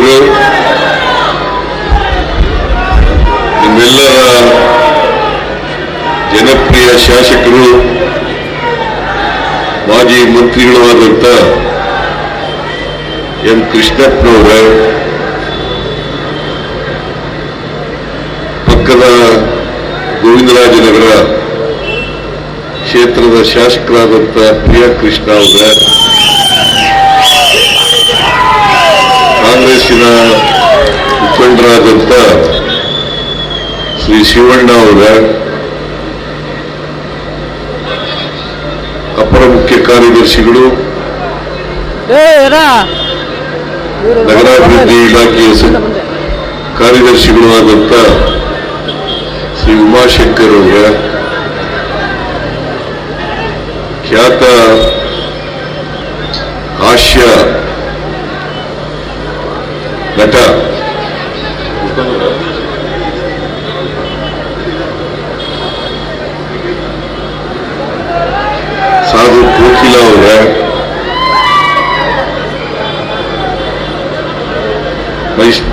ಅಧ್ಯಕ್ಷರು ನಿಮ್ಮೆಲ್ಲರ ಜನಪ್ರಿಯ ಶಾಸಕರು, ಮಾಜಿ ಮಂತ್ರಿಗಳು ಆದಂತ ಎಂ ಕೃಷ್ಣಪ್ಪನವರ, ಪಕ್ಕದ ಗೋವಿಂದರಾಜನಗರ ಕ್ಷೇತ್ರದ ಶಾಸಕರಾದಂತ ಪ್ರಿಯಾ ಕೃಷ್ಣ ಅವರ ಕಾಂಗ್ರೆಸ್ಸಿನ ಮುಖಂಡರಾದಂಥ ಶ್ರೀ ಶಿವಣ್ಣ ಅವರ ಅಪರ ಮುಖ್ಯ ಕಾರ್ಯದರ್ಶಿಗಳು ನಗರಾಭಿವೃದ್ಧಿ ಇಲಾಖೆಯ ಕಾರ್ಯದರ್ಶಿಗಳು ಆದಂಥ ಶ್ರೀ ಉಮಾಶಂಕರ್ ಅವರ ಖ್ಯಾತ ಹಾಸ್ಯ ನಟ ಸಾಧು ಕೋಕಿಲ ಅವರ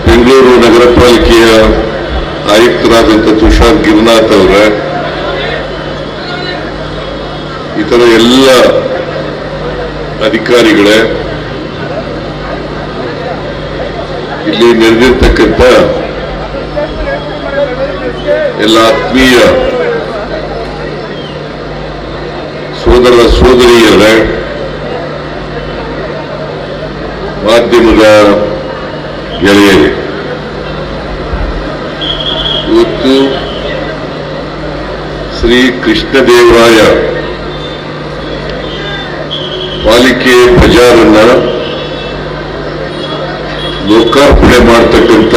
ಬೆಂಗಳೂರು ನಗರ ಪಾಲಿಕೆಯ ಆಯುಕ್ತರಾದಂಥ ತುಷಾರ್ ಗಿರಿನಾಥ್ ಅವರ ಇತರ ಎಲ್ಲ ಅಧಿಕಾರಿಗಳೇ ಇಲ್ಲಿ ನೆರೆದಿರ್ತಕ್ಕಂಥ ಎಲ್ಲ ಆತ್ಮೀಯ ಸೋದರ ಸೋದರಿಯರ ಮಾಧ್ಯಮದ ಗೆಳೆಯರೇ ಇವತ್ತು ಶ್ರೀ ಕೃಷ್ಣದೇವರಾಯ ಪಾಲಿಕೆ ಬಜಾರನ್ನ ಲೋಕಾರ್ಪಣೆ ಮಾಡ್ತಕ್ಕಂಥ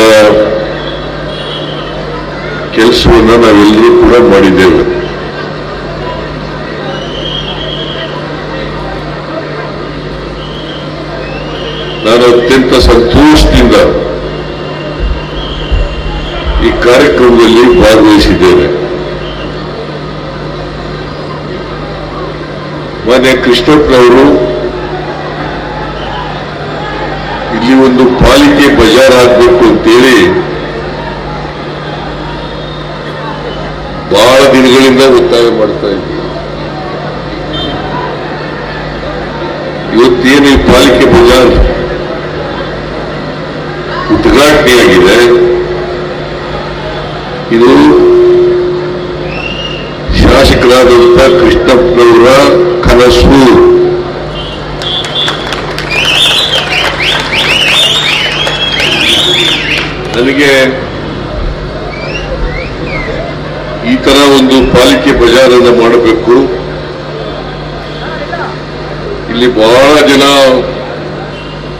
ಕೆಲಸವನ್ನ ನಾವೆಲ್ಲರೂ ಕೂಡ ಮಾಡಿದ್ದೇವೆ. ನಾನು ಅತ್ಯಂತ ಸಂತೋಷದಿಂದ ಈ ಕಾರ್ಯಕ್ರಮದಲ್ಲಿ ಭಾಗವಹಿಸಿದ್ದೇನೆ. ಮಾನ್ಯ ಕೃಷ್ಣಪ್ಪನವರು ಇಲ್ಲಿ ಒಂದು ಪಾಲಿಕೆ ಬಜಾರ್ ಆಗಬೇಕು ಅಂತೇಳಿ ಬಹಳ ದಿನಗಳಿಂದ ಒತ್ತಾಯ ಮಾಡ್ತಾ ಇದ್ದೀವಿ. ಇವತ್ತೇನು ಈ ಪಾಲಿಕೆ ಬಜಾರ್ ಉದ್ಘಾಟನೆಯಾಗಿದೆ? ಇದು ಶಾಸಕರಾದಂಥ ಕೃಷ್ಣಪ್ಪನವರ ಕನಸು. ನನಗೆ ಈ ತರ ಒಂದು ಪಾಲಿಕೆ ಬಜಾರನ್ನು ಮಾಡಬೇಕು. ಇಲ್ಲಿ ಬಹಳ ಜನ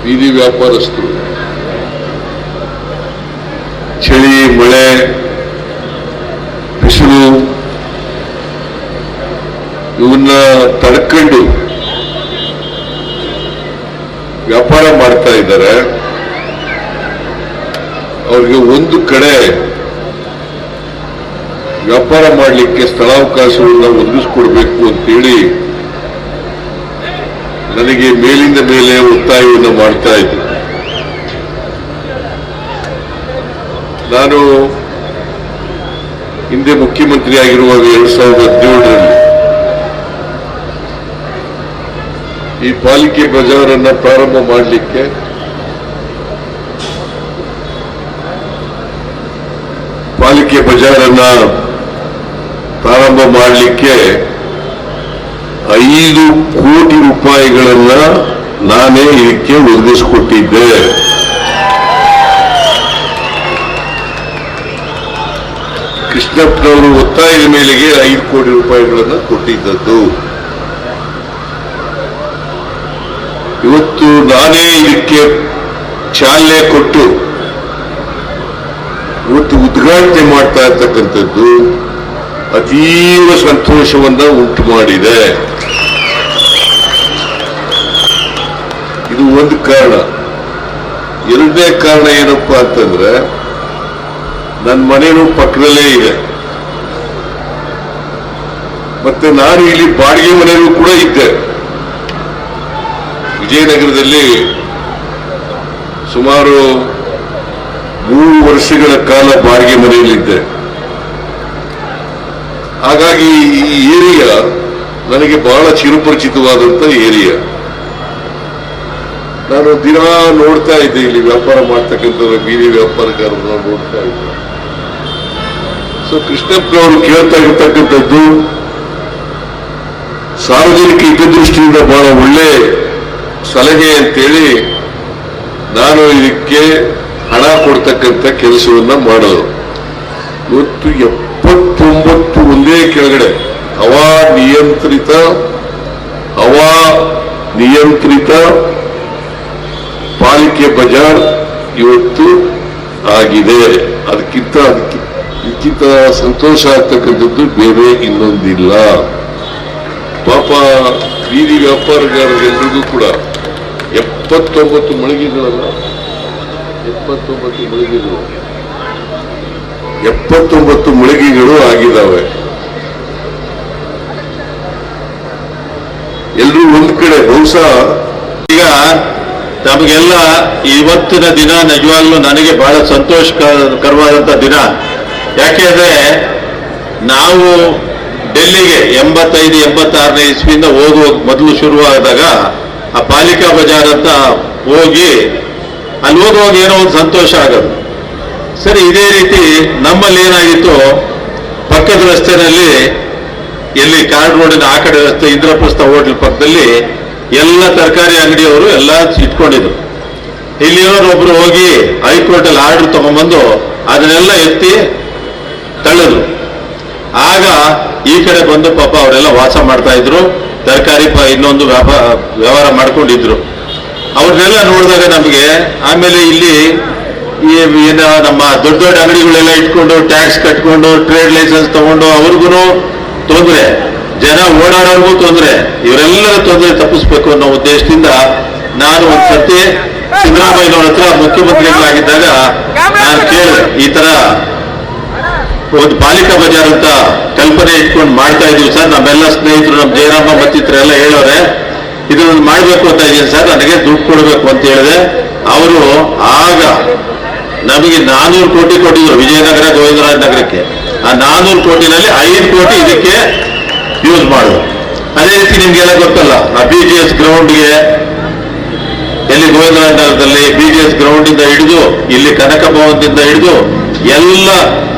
ಬೀದಿ ವ್ಯಾಪಾರಸ್ಥರು. ಚಳಿ, ಮಳೆ, ಬಿಸಿಲು ಇವನ್ನ ತಡ್ಕೊಂಡು ವ್ಯಾಪಾರ ಮಾಡ್ತಾ ಇದ್ದಾರೆ. ಅವ್ರಿಗೆ ಒಂದು ಕಡೆ ವ್ಯಾಪಾರ ಮಾಡಲಿಕ್ಕೆ ಸ್ಥಳಾವಕಾಶವನ್ನು ಒದಗಿಸ್ಕೊಡ್ಬೇಕು ಅಂತೇಳಿ ನನಗೆ ಮೇಲಿಂದ ಮೇಲೆ ಒತ್ತಾಯವನ್ನು ಮಾಡ್ತಾ ಇದ್ದೆ ನಾನು ಹಿಂದೆ ಮುಖ್ಯಮಂತ್ರಿ ಆಗಿರುವಾಗ ಎರಡ್ ಸಾವಿರದ ಹದಿನೇಳರಲ್ಲಿ ಈ ಪಾಲಿಕೆ ಬಜಾರನ್ನ ಪ್ರಾರಂಭ ಮಾಡಲಿಕ್ಕೆ ಪಾಲಿಕೆ ಬಜಾರನ್ನ ಪ್ರಾರಂಭ ಮಾಡಲಿಕ್ಕೆ ಐದು ಕೋಟಿ ರೂಪಾಯಿಗಳನ್ನ ನಾನೇ ಇದಕ್ಕೆ ನಿರ್ದೇಶಿಸಿಕೊಟ್ಟಿದ್ದೆ. ಕೃಷ್ಣಪ್ಪನವರು ಒತ್ತಾಯದ ಮೇಲೆಗೆ ಐದು ಕೋಟಿ ರೂಪಾಯಿಗಳನ್ನು ಕೊಟ್ಟಿದ್ದದ್ದು. ಇವತ್ತು ನಾನೇ ಇದಕ್ಕೆ ಚಾಲನೆ ಕೊಟ್ಟು ಇವತ್ತು ಉದ್ಘಾಟನೆ ಮಾಡ್ತಾ ಇರ್ತಕ್ಕಂಥದ್ದು ಅತೀವ ಸಂತೋಷವನ್ನ ಉಂಟು ಮಾಡಿದೆ. ಇದು ಒಂದು ಕಾರಣ. ಎರಡನೇ ಕಾರಣ ಏನಪ್ಪಾ ಅಂತಂದ್ರೆ ನನ್ನ ಮನೇನು ಪಕ್ಕದಲ್ಲೇ ಇದೆ. ಮತ್ತೆ ನಾನು ಇಲ್ಲಿ ಬಾಡಿಗೆ ಮನೆಯಲ್ಲೂ ಕೂಡ ಇದ್ದೆ. ವಿಜಯನಗರದಲ್ಲಿ ಸುಮಾರು ಮೂರು ವರ್ಷಗಳ ಕಾಲ ಬಾಡಿಗೆ ಮನೆಯಲ್ಲಿದ್ದೆ. ಹಾಗಾಗಿ ಈ ಏರಿಯಾ ನನಗೆ ಬಹಳ ಚಿರುಪರಿಚಿತವಾದಂತ ಏರಿಯಾ. ನಾನು ದಿನ ನೋಡ್ತಾ ಇದ್ದೆ ಇಲ್ಲಿ ವ್ಯಾಪಾರ ಮಾಡ್ತಕ್ಕಂಥ ಬೀದಿ ವ್ಯಾಪಾರಗಾರರನ್ನ ನೋಡ್ತಾ ಇದ್ದೆ. ಸೊ ಕೃಷ್ಣಪ್ಪನವರು ಕೇಳ್ತಾ ಇರ್ತಕ್ಕಂಥದ್ದು, ಸಾರ್ವಜನಿಕ ಹಿತದೃಷ್ಟಿಯಿಂದ ಬಹಳ ಒಳ್ಳೆ ಸಲಹೆ ಅಂತೇಳಿ ನಾನು ಇದಕ್ಕೆ ಹಣ ಕೊಡ್ತಕ್ಕಂಥ ಕೆಲಸವನ್ನ ಮಾಡೋದು. ಇವತ್ತು ಎಪ್ಪತ್ತೊಂಬತ್ತು ಒಂದೇ ಕೆಳಗಡೆ, ಹವಾ ನಿಯಂತ್ರಿತ ಹವಾ ನಿಯಂತ್ರಿತ ಪಾಲಿಕೆ ಬಜಾರ್ ಇವತ್ತು ಆಗಿದೆ. ಅದಕ್ಕಿಂತ, ಅದಕ್ಕೆ, ಇದಕ್ಕಿಂತ ಸಂತೋಷ ಆಗ್ತಕ್ಕಂಥದ್ದು ಬೇರೆ ಇನ್ನೊಂದಿಲ್ಲ. ಪಾಪ ಬೀದಿ ವ್ಯಾಪಾರಗಾರರೆಲ್ಲರಿಗೂ ಕೂಡ ಎಪ್ಪತ್ತೊಂಬತ್ತು ಮಳಿಗೆಗಳಲ್ಲ ಎಪ್ಪತ್ತೊಂಬತ್ತು ಮುಳುಗಿಗಳು ಎಪ್ಪತ್ತೊಂಬತ್ತು ಮುಳುಗಿಗಳು ಆಗಿದ್ದಾವೆ. ಎಲ್ಲರೂ ಒಂದ್ ಕಡೆ, ಬಹುಶಃ ಈಗ ನಮಗೆಲ್ಲ ಇವತ್ತಿನ ದಿನ ನಿಜವಾಗ್ಲೂ ನನಗೆ ಬಹಳ ಸಂತೋಷಕರವಾದಂತ ದಿನ. ಯಾಕೆಂದ್ರೆ ನಾವು ಡೆಲ್ಲಿಗೆ ಎಂಬತ್ತೈದು, ಎಂಬತ್ತಾರನೇ ಇಸ್ವಿಯಿಂದ ಹೋಗುವ ಮೊದಲು ಶುರುವಾದಾಗ ಆ ಪಾಲಿಕಾ ಬಜಾರ್ ಅಂತ ಹೋಗಿ ಅಲ್ಲಿ ಹೋಗುವಾಗ ಏನೋ ಒಂದು ಸಂತೋಷ ಆಗೋದು. ಸರಿ, ಇದೇ ರೀತಿ ನಮ್ಮಲ್ಲಿ ಏನಾಗಿತ್ತು? ಪಕ್ಕದ ರಸ್ತೆನಲ್ಲಿ ಎಲ್ಲಿ ಕಾರ್ಡ್ ರೋಡಿನ ಆ ಕಡೆ ರಸ್ತೆ ಇಂದ್ರಪ್ರಸ್ಥ ಹೋಟೆಲ್ ಪಕ್ಕದಲ್ಲಿ ಎಲ್ಲ ತರಕಾರಿ ಅಂಗಡಿಯವರು ಎಲ್ಲ ಇಟ್ಕೊಂಡಿದ್ರು. ಒಬ್ರು ಹೋಗಿ ಹೈಕೋರ್ಟ್ ಅಲ್ಲಿ ಆರ್ಡರ್ ತಗೊಂಡ್ಬಂದು ಅದನ್ನೆಲ್ಲ ಎತ್ತಿ ತಳ್ಳಿದ್ರು. ಆಗ ಈ ಕಡೆ ಬಂದು ಪಾಪ ಅವರೆಲ್ಲ ವಾಸ ಮಾಡ್ತಾ ಇದ್ರು. ತರಕಾರಿ ಇನ್ನೊಂದು ವ್ಯಾಪಾರ ವ್ಯವಹಾರ ಮಾಡ್ಕೊಂಡಿದ್ರು. ಅವ್ರನ್ನೆಲ್ಲ ನೋಡಿದಾಗ ನಮಗೆ ಆಮೇಲೆ ಇಲ್ಲಿ ಏನ ನಮ್ಮ ದೊಡ್ಡ ದೊಡ್ಡ ಅಂಗಡಿಗಳೆಲ್ಲ ಇಟ್ಕೊಂಡು ಟ್ಯಾಕ್ಸ್ ಕಟ್ಕೊಂಡು ಟ್ರೇಡ್ ಲೈಸೆನ್ಸ್ ತಗೊಂಡು ಅವ್ರಿಗೂ ತೊಂದರೆ. ಜನ ಓಡಾಡೋರ್ಗೂ ತೊಂದರೆ. ಇವರೆಲ್ಲರ ತೊಂದರೆ ತಪ್ಪಿಸ್ಬೇಕು ಅನ್ನೋ ಉದ್ದೇಶದಿಂದ ನಾನು ಒಂದ್ ಸತಿ ಸಿದ್ದರಾಮಯ್ಯನವ್ರ ಹತ್ರ ಮುಖ್ಯಮಂತ್ರಿಗಳಾಗಿದ್ದಾಗ ನಾನು ಕೇಳಿದೆ, ಈ ತರ ಒಂದು ಬಾಲಿಕಾ ಬಜಾರ್ ಅಂತ ಕಲ್ಪನೆ ಇಟ್ಕೊಂಡು ಮಾಡ್ತಾ ಇದೀವಿ ಸರ್. ನಮ್ಮೆಲ್ಲ ಸ್ನೇಹಿತರು ನಮ್ಮ ಜಯರಾಮ ಮತ್ತಿತರೆಲ್ಲ ಹೇಳೋರೆ ಇದನ್ನು ಮಾಡಬೇಕು ಅಂತ ಇದ್ದೀನಿ ಸರ್. ನನಗೆ ದುಡ್ಡು ಕೊಡಬೇಕು ಅಂತ ಹೇಳಿದೆ ಅವರು ಆಗ ನಮಗೆ ನಾನೂರು ಕೋಟಿ ಕೊಟ್ಟಿದ್ರು ವಿಜಯನಗರ ಗೋವಿಂದರಾಜ ನಗರಕ್ಕೆ. ಆ ನಾನೂರು ಕೋಟಿನಲ್ಲಿ ಐದು ಕೋಟಿ ಇದಕ್ಕೆ ಯೂಸ್ ಮಾಡುದು. ಅದೇ ರೀತಿ ನಿಮ್ಗೆಲ್ಲ ಗೊತ್ತಲ್ಲ, ಆ ಬಿ ಜಿ ಎಸ್ ಗ್ರೌಂಡ್ಗೆ ಎಲ್ಲಿ ಗೋವಿಂದರಾಜ ನಗರದಲ್ಲಿ ಬಿ ಜಿ ಎಸ್ ಗ್ರೌಂಡ್ ಇಂದ ಹಿಡಿದು, ಇಲ್ಲಿ ಕನಕ ಭವನದಿಂದ ಹಿಡಿದು ಎಲ್ಲ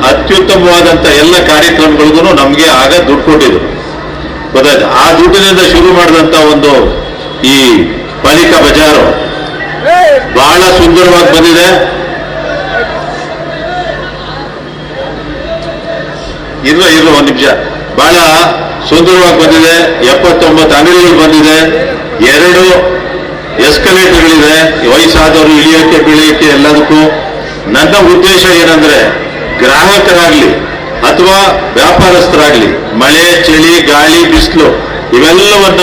ಅತ್ಯುತ್ತಮವಾದಂತ ಎಲ್ಲ ಕಾರ್ಯಕ್ರಮಗಳಿಗೂ ನಮ್ಗೆ ಆಗ ದುಡ್ಡು ಕೊಟ್ಟಿದ್ರು. ಗೊತ್ತಾಯ್ತು? ಆ ದುಡ್ಡಿನಿಂದ ಶುರು ಮಾಡಿದಂತ ಒಂದು ಈ ಪಾಲಿಕಾ ಬಜಾರು ಬಹಳ ಸುಂದರವಾಗಿ ಬಂದಿದೆ. ಇರ್ಲ ಇರ್ಲ, ಒಂದು ನಿಮಿಷ. ಬಹಳ ಸುಂದರವಾಗಿ ಬಂದಿದೆ. ಎಪ್ಪತ್ತೊಂಬತ್ತು ಅಂಗಡಿಗಳು ಬಂದಿದೆ. ಎರಡು ಎಸ್ಕಲೇಟರ್ಗಳಿದೆ. ವಯಸ್ಸಾದವರು ಇಳಿಯೋಕೆ ಬೀಳಿಯೋಕೆ ಎಲ್ಲದಕ್ಕೂ. ನನ್ನ ಉದ್ದೇಶ ಏನಂದ್ರೆ ಗ್ರಾಹಕರಾಗ್ಲಿ ಅಥವಾ ವ್ಯಾಪಾರಸ್ಥರಾಗ್ಲಿ, ಮಳೆ, ಚಳಿ, ಗಾಳಿ, ಬಿಸಿಲು, ಇವೆಲ್ಲವನ್ನ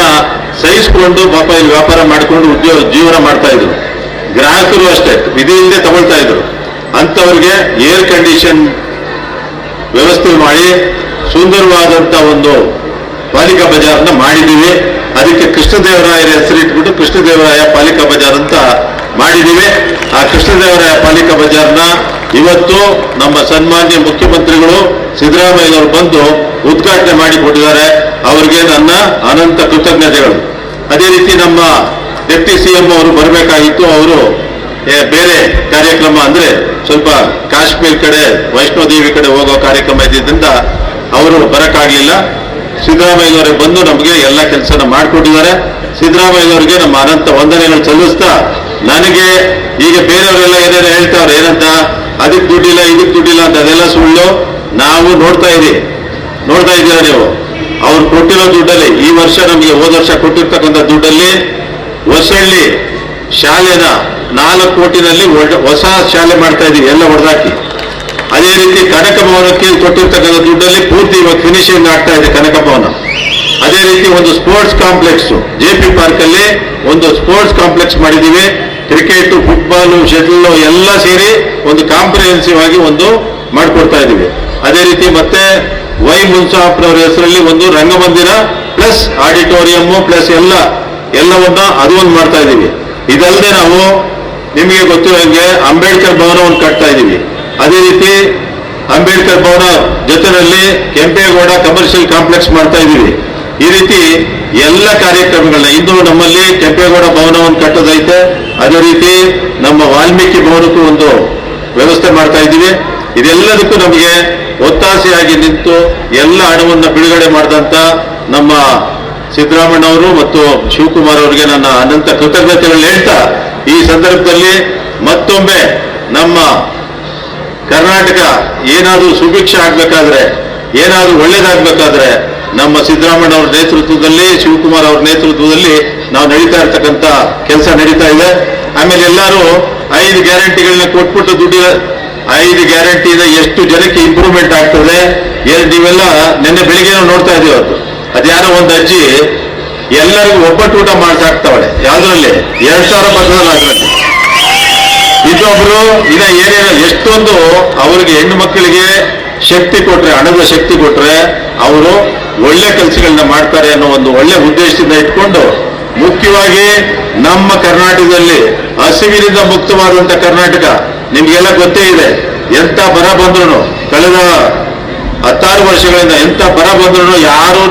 ಸಹಿಸಿಕೊಂಡು ಪಾಪ ಇಲ್ಲಿ ವ್ಯಾಪಾರ ಮಾಡಿಕೊಂಡು ಉದ್ಯೋಗ ಜೀವನ ಮಾಡ್ತಾ ಇದ್ರು. ಗ್ರಾಹಕರು ಅಷ್ಟೇ, ವಿಧಿಯಿಂದ ತಗೊಳ್ತಾ ಇದ್ರು. ಅಂಥವ್ರಿಗೆ ಏರ್ ಕಂಡೀಷನ್ ವ್ಯವಸ್ಥೆ ಮಾಡಿ ಸುಂದರವಾದಂತ ಒಂದು ಪಾಲಿಕಾ ಬಜಾರ್ನ ಮಾಡಿದ್ದೀವಿ. ಅದಕ್ಕೆ ಕೃಷ್ಣದೇವರಾಯರ ಹೆಸರಿಟ್ಬಿಟ್ಟು ಕೃಷ್ಣದೇವರಾಯ ಪಾಲಿಕಾ ಬಜಾರ್ ಅಂತ ಮಾಡಿದ್ದೀವಿ. ಆ ಕೃಷ್ಣದೇವರಾಯ ಪಾಲಿಕಾ ಬಜಾರ್ನ ಇವತ್ತು ನಮ್ಮ ಸನ್ಮಾನ್ಯ ಮುಖ್ಯಮಂತ್ರಿಗಳು ಸಿದ್ದರಾಮಯ್ಯನವರು ಬಂದು ಉದ್ಘಾಟನೆ ಮಾಡಿಕೊಟ್ಟಿದ್ದಾರೆ. ಅವರಿಗೆ ನನ್ನ ಅನಂತ ಕೃತಜ್ಞತೆಗಳು. ಅದೇ ರೀತಿ ನಮ್ಮ ಡೆಪ್ಟಿ ಸಿಎಂ ಅವರು ಬರಬೇಕಾಗಿತ್ತು. ಅವರು ಬೇರೆ ಕಾರ್ಯಕ್ರಮ ಅಂದ್ರೆ ಸ್ವಲ್ಪ ಕಾಶ್ಮೀರ್ ಕಡೆ ವೈಷ್ಣೋದೇವಿ ಕಡೆ ಹೋಗೋ ಕಾರ್ಯಕ್ರಮ ಇದ್ದಿದ್ದರಿಂದ ಅವರು ಬರಕ್ಕಾಗಲಿಲ್ಲ. ಸಿದ್ದರಾಮಯ್ಯನವರೇ ಬಂದು ನಮಗೆ ಎಲ್ಲ ಕೆಲಸನ ಮಾಡಿಕೊಟ್ಟಿದ್ದಾರೆ. ಸಿದ್ದರಾಮಯ್ಯನವರಿಗೆ ನಮ್ಮ ಅನಂತ ವಂದನೆಗಳು ಸಲ್ಲಿಸ್ತಾ ನನಗೆ ಈಗ ಬೇರೆಯವರೆಲ್ಲ ಏನೇನು ಹೇಳ್ತಾವ್ರೆ ಏನಂತ, ಅದಕ್ಕೆ ದುಡ್ಡಿಲ್ಲ, ಇದಕ್ಕೆ ದುಡ್ಡಿಲ್ಲ ಅಂತ ಅದೆಲ್ಲ ಸುಳ್ಳು. ನಾವು ನೋಡ್ತಾ ಇದೀವಿ ನೋಡ್ತಾ ಇದ್ದೀರಾ ನೀವು? ಅವ್ರು ಕೊಟ್ಟಿರೋ ದುಡ್ಡಲ್ಲಿ, ಈ ವರ್ಷ ನಮಗೆ ಹೋದ ವರ್ಷ ಕೊಟ್ಟಿರ್ತಕ್ಕಂಥ ದುಡ್ಡಲ್ಲಿ ಹೊಸಳ್ಳಿ ಶಾಲೆನ ನಾಲ್ಕು ಕೋಟಿನಲ್ಲಿ ಹೊಸ ಶಾಲೆ ಮಾಡ್ತಾ ಇದ್ದೀವಿ, ಎಲ್ಲ ಹೊಡೆದಾಕಿ. ಅದೇ ರೀತಿ ಕನಕ ಭವನಕ್ಕೆ ಕೊಟ್ಟಿರ್ತಕ್ಕಂಥ ದುಡ್ಡಲ್ಲಿ ಪೂರ್ತಿ ಇವಾಗ ಫಿನಿಶಿಂಗ್ ಆಗ್ತಾ ಇದೆ ಕನಕ ಭವನ. ಅದೇ ರೀತಿ ಒಂದು sports complex J P park ಅಲ್ಲಿ ಒಂದು ಸ್ಪೋರ್ಟ್ಸ್ ಕಾಂಪ್ಲೆಕ್ಸ್ ಮಾಡಿದ್ದೀವಿ. ಕ್ರಿಕೆಟ್ ಫುಟ್ಬಾಲ್ ಶಟಲ್ ಎಲ್ಲ ಸೇರಿ ಒಂದು ಕಾಂಪ್ರಿಹೆನ್ಸಿವ್ ಆಗಿ ಒಂದು ಮಾಡ್ಕೊಡ್ತಾ ಇದ್ದೀವಿ. ಅದೇ ರೀತಿ ಮತ್ತೆ ವೈ ಮುನ್ಸಾಫ್ರವ್ರ ಹೆಸರಲ್ಲಿ ಒಂದು ರಂಗಮಂದಿರ ಪ್ಲಸ್ ಆಡಿಟೋರಿಯಂ ಪ್ಲಸ್ ಎಲ್ಲ ಎಲ್ಲವನ್ನ ಅದು ಒಂದು ಮಾಡ್ತಾ ಇದ್ದೀವಿ. ಇದಲ್ಲದೆ ನಾವು ನಿಮಗೆ ಗೊತ್ತಿರೋಂಗೆ ಅಂಬೇಡ್ಕರ್ ಭವನವನ್ನು ಕಟ್ತಾ ಇದ್ದೀವಿ. ಅದೇ ರೀತಿ ಅಂಬೇಡ್ಕರ್ ಭವನ ಜೊತೆಯಲ್ಲಿ ಕೆಂಪೇಗೌಡ ಕಮರ್ಷಿಯಲ್ ಕಾಂಪ್ಲೆಕ್ಸ್ ಮಾಡ್ತಾ ಇದ್ದೀವಿ. ಈ ರೀತಿ ಎಲ್ಲ ಕಾರ್ಯಕ್ರಮಗಳನ್ನ ಇಂದು ನಮ್ಮಲ್ಲಿ ಕೆಂಪೇಗೌಡ ಭವನವನ್ನು ಕಟ್ಟೋದೈತೆ. ಅದೇ ರೀತಿ ನಮ್ಮ ವಾಲ್ಮೀಕಿ ಭವನಕ್ಕೂ ಒಂದು ವ್ಯವಸ್ಥೆ ಮಾಡ್ತಾ ಇದ್ದೀವಿ. ಇದೆಲ್ಲದಕ್ಕೂ ನಮಗೆ ಒತ್ತಾಸೆಯಾಗಿ ನಿಂತು ಎಲ್ಲ ಹಣವನ್ನು ಬಿಡುಗಡೆ ಮಾಡಿದಂಥ ನಮ್ಮ ಸಿದ್ದರಾಮಣ್ಣವರು ಮತ್ತು ಶಿವಕುಮಾರ್ ಅವರಿಗೆ ನನ್ನ ಅನಂತ ಕೃತಜ್ಞತೆಗಳನ್ನ ಹೇಳ್ತಾ, ಈ ಸಂದರ್ಭದಲ್ಲಿ ಮತ್ತೊಮ್ಮೆ ನಮ್ಮ ಕರ್ನಾಟಕ ಏನಾದರೂ ಸುಭಿಕ್ಷ ಆಗ್ಬೇಕಾದ್ರೆ, ಏನಾದರೂ ಒಳ್ಳೇದಾಗ್ಬೇಕಾದ್ರೆ ನಮ್ಮ ಸಿದ್ದರಾಮಣ್ಣ ಅವರ ನೇತೃತ್ವದಲ್ಲಿ, ಶಿವಕುಮಾರ್ ಅವರ ನೇತೃತ್ವದಲ್ಲಿ ನಾವು ನಡೀತಾ ಇರ್ತಕ್ಕಂಥ ಕೆಲಸ ನಡೀತಾ ಇದೆ. ಆಮೇಲೆ ಎಲ್ಲರೂ ಐದು ಗ್ಯಾರಂಟಿಗಳನ್ನ ಕೊಟ್ಬಿಟ್ಟು ದುಡ್ಡು ಐದು ಗ್ಯಾರಂಟಿಯಿಂದ ಎಷ್ಟು ಜನಕ್ಕೆ ಇಂಪ್ರೂವ್ಮೆಂಟ್ ಆಗ್ತದೆ ನೀವೆಲ್ಲ ನಿನ್ನೆ ಬೆಳಿಗ್ಗೆ ನಾವು ನೋಡ್ತಾ ಇದೀವಿ ಅದು ಅದ್ಯಾರೋ ಒಂದು ಅಜ್ಜಿ, ಎಲ್ಲರಿಗೂ ಒಬ್ಬಟ್ಟು ಊಟ ಮಾಡ್ಸಾಕ್ತಾವಳೆ ಯಾವ್ದ್ರಲ್ಲಿ? ಎರಡ್ ಸಾವಿರ ಬರ್ತದಲ್ಲ ಅದರಲ್ಲಿ. ಇನ್ನೊಬ್ರು ಇದ ಏನೇನು, ಎಷ್ಟೊಂದು ಅವ್ರಿಗೆ ಹೆಣ್ಣು ಮಕ್ಕಳಿಗೆ ಶಕ್ತಿ ಕೊಟ್ರೆ, ಹಣದ ಶಕ್ತಿ ಕೊಟ್ರೆ, ಅವರು ಒಳ್ಳೆ ಕೆಲಸಗಳನ್ನ ಮಾಡ್ತಾರೆ ಅನ್ನೋ ಒಂದು ಒಳ್ಳೆ ಉದ್ದೇಶದಿಂದ ಇಟ್ಕೊಂಡು, ಮುಖ್ಯವಾಗಿ ನಮ್ಮ ಕರ್ನಾಟಕದಲ್ಲಿ ಹಸಿವಿನಿಂದ ಮುಕ್ತವಾದಂತ ಕರ್ನಾಟಕ ನಿಮ್ಗೆಲ್ಲ ಗೊತ್ತೇ ಇದೆ, ಎಂತ ಬರ ಬಂದ್ರು ಕಳೆದ ಹತ್ತಾರು ವರ್ಷಗಳಿಂದ ಎಂತ ಬರ ಬಂದ್ರು ಯಾರು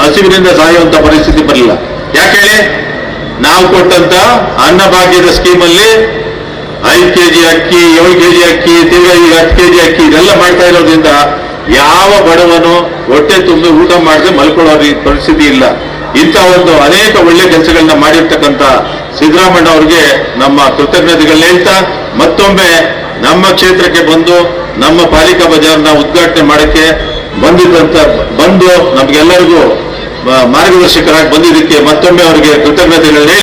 ಹಸಿವಿನಿಂದ ಸಾಯುವಂತ ಪರಿಸ್ಥಿತಿ ಬರಲಿಲ್ಲ. ಯಾಕೆ ನಾವು ಕೊಟ್ಟಂತ ಅನ್ನಭಾಗ್ಯದ ಸ್ಕೀಮಲ್ಲಿ ಐದು ಕೆಜಿ ಅಕ್ಕಿ, ಏಳು ಕೆಜಿ ಅಕ್ಕಿ ತಿರ್ಗಾ ಈಗ ಹತ್ತು ಕೆಜಿ ಅಕ್ಕಿ ಇದೆಲ್ಲ ಮಾಡ್ತಾ ಇರೋದ್ರಿಂದ ಯಾವ ಬಡವನು ಹೊಟ್ಟೆ ತುಂಬಿ ಊಟ ಮಾಡದೆ ಮಲ್ಕೊಳ್ಳೋ ಪರಿಸ್ಥಿತಿ ಇಲ್ಲ. ಇಂಥ ಒಂದು ಅನೇಕ ಒಳ್ಳೆ ಕೆಲಸಗಳನ್ನ ಮಾಡಿರ್ತಕ್ಕಂಥ ಸಿದ್ದರಾಮಣ್ಣ ಅವರಿಗೆ ನಮ್ಮ ಕೃತಜ್ಞತೆಗಳನ್ನ ಹೇಳ್ತಾ ಮತ್ತೊಮ್ಮೆ ನಮ್ಮ ಕ್ಷೇತ್ರಕ್ಕೆ ಬಂದು ನಮ್ಮ ಪಾಲಿಕಾ ಬಜಾರ್ನ ಉದ್ಘಾಟನೆ ಮಾಡಕ್ಕೆ ಬಂದಿದ್ದಂತ, ಬಂದು ನಮಗೆಲ್ಲರಿಗೂ ಮಾರ್ಗದರ್ಶಕರಾಗಿ ಬಂದಿದ್ದಕ್ಕೆ ಮತ್ತೊಮ್ಮೆ ಅವರಿಗೆ ಕೃತಜ್ಞತೆಗಳನ್ನ